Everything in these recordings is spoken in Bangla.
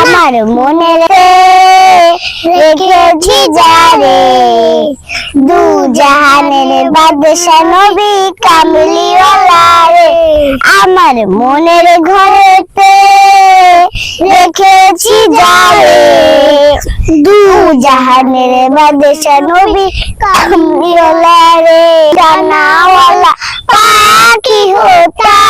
আমার মনে রেখেছি যারে। দু জাহানের বাদশা নবী কামলিওয়ালা রে। আমার মনের ঘরেতে রেখেছি যারে। দু জাহানের বাদশা নবী কামলিওয়ালা রে। জানাওয়ালা পাখি মদিনা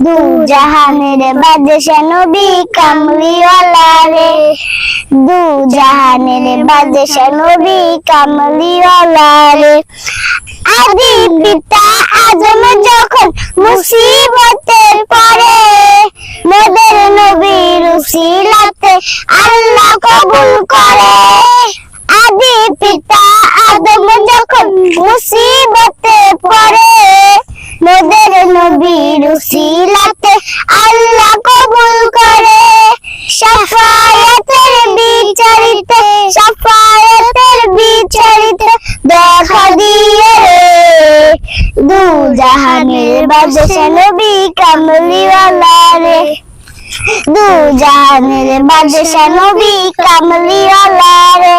দু জাহানের বাদশা নবী কামলিওয়ালা রে দু জাহানের বাদশা নবী কামলিওয়ালা রে আদি পিতা আজম যখন মুসিবতের পরে, মোদের নবীর উসিলাতে আল্লাহ কবুল করে। আদি পিতা উসিলাতে আল্লাহ কবুল করে। সাফায়াতের বিচারিতে সাফায়াতের বিচারিতে দেখা দিয়ে দু জাহানের বাদশা নবী কামলিওয়ালা রে। দু জাহানের বাদশা নবী কামলিওয়ালা রে।